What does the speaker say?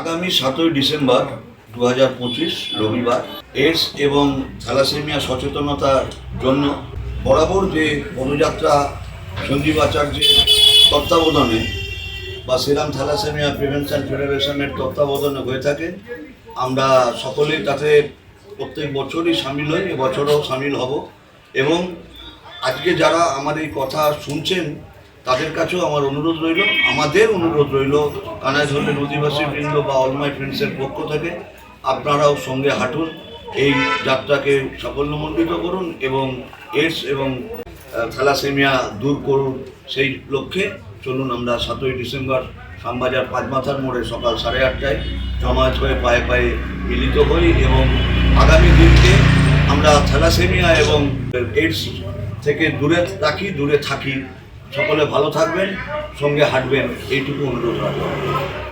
আগামী সাতই ডিসেম্বর দু হাজার পঁচিশ রবিবার এইডস এবং থ্যালাসেমিয়া সচেতনতার জন্য বরাবর যে পদযাত্রা সঞ্জীব আচার্যের তত্ত্বাবধানে বা সিরাম থ্যালাসেমিয়া প্রিভেনশন ফেডারেশনের তত্ত্বাবধানে হয়ে থাকে, আমরা সকলেই তাতে প্রত্যেক বছরই সামিল হই এবছরও সামিল হব। এবং আজকে যারা আমার এই কথা শুনছেন তাদের কাছেও আমার অনুরোধ রইল, আমাদের অনুরোধ রইল কানাইঝোলের অধিবাসী বৃন্দ বা অলমাই ফ্রেন্ডসের পক্ষ থেকে আপনারাও সঙ্গে হাঁটুন, এই যাত্রাকে সাফল্যমণ্ডিত করুন এবং এইডস এবং থ্যালাসেমিয়া দূর করুন সেই লক্ষ্যে। চলুন আমরা সাতই ডিসেম্বর শ্যামবাজার পাঁচমাথার মোড়ে সকাল সাড়ে আটটায় জমায়েত হয়ে পায়ে পায়ে মিলিত হই এবং আগামী দিনকে আমরা থ্যালাসেমিয়া এবং এইডস থেকে দূরে রাখি দূরে থাকি। সকলে ভালো থাকবেন সঙ্গে হাঁটবেন এইটুকু অনুরোধ রাখবেন